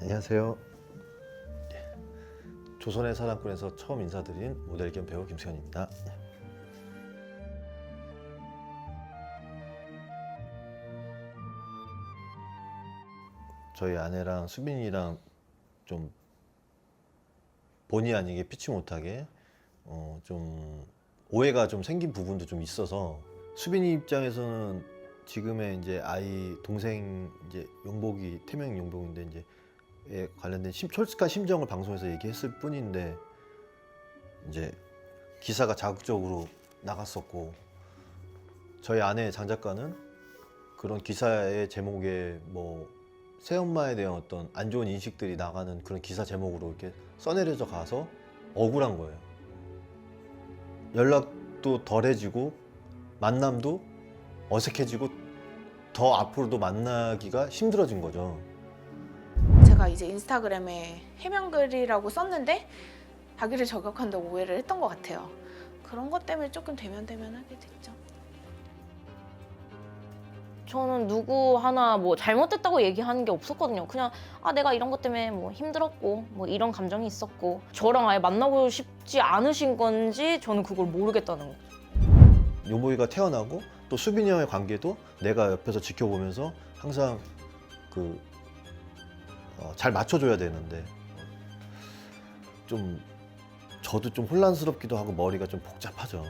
안녕하세요. 예. 조선의 사랑꾼에서 처음 인사드린 모델 겸 배우 김수현입니다. 예. 저희 아내랑 수빈이랑 좀 본의 아니게 피치 못하게 어, 좀 오해가 좀 생긴 부분도 좀 있어서 수빈이 입장에서는 지금의 이제 아이 동생 이제 용복이 태명 용복인데 이제 에 관련된 심, 솔직한 심정을 방송에서 얘기했을 뿐인데 이제 기사가 자극적으로 나갔었고 저희 아내 장 작가는 그런 기사의 제목에 뭐 새엄마에 대한 어떤 안 좋은 인식들이 나가는 그런 기사 제목으로 이렇게 써내려져 가서 억울한 거예요. 연락도 덜해지고 만남도 어색해지고 더 앞으로도 만나기가 힘들어진 거죠. 제가 이제 인스타그램에 해명글이라고 썼는데 자기를 저격한다고 오해를 했던 것 같아요. 그런 것 때문에 조금 대면대면 하게 됐죠. 저는 누구 하나 뭐 잘못됐다고 얘기하는 게 없었거든요. 그냥 아 내가 이런 것 때문에 뭐 힘들었고 뭐 이런 감정이 있었고 저랑 아예 만나고 싶지 않으신 건지 저는 그걸 모르겠다는 거죠. 용복이가 태어나고 또 수빈이 형의 관계도 내가 옆에서 지켜보면서 항상 그잘 맞춰줘야 되는데 좀 저도 좀 혼란스럽기도 하고 머리가 좀 복잡하죠.